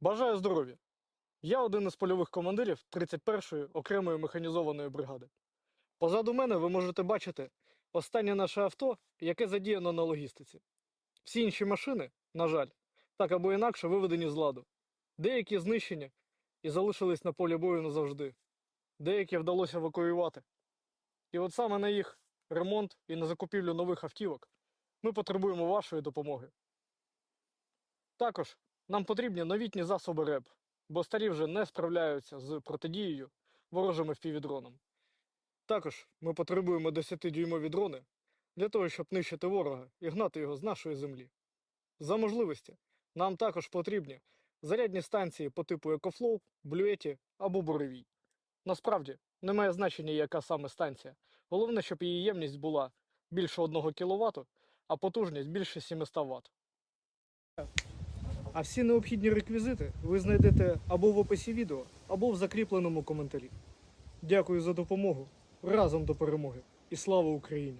Бажаю здоров'я! Я один із польових командирів 31-ї окремої механізованої бригади. Позаду мене ви можете бачити останнє наше авто, яке задіяно на логістиці. Всі інші машини, на жаль, так або інакше виведені з ладу. Деякі знищені і залишились на полі бою назавжди. Деякі вдалося евакуювати. І от саме на їх ремонт і на закупівлю нових автівок ми потребуємо вашої допомоги. Також нам потрібні новітні засоби РЕБ, бо старі вже не справляються з протидією ворожим впівдроном. Також ми потребуємо 10-дюймові дрони для того, щоб нищити ворога і гнати його з нашої землі. За можливості нам також потрібні зарядні станції по типу EcoFlow, Блюеті або Буревій. Насправді, не має значення, яка саме станція. Головне, щоб її ємність була більше 1 кВт, а потужність більше 700 Вт. А всі необхідні реквізити ви знайдете або в описі відео, або в закріпленому коментарі. Дякую за допомогу. Разом до перемоги. І слава Україні!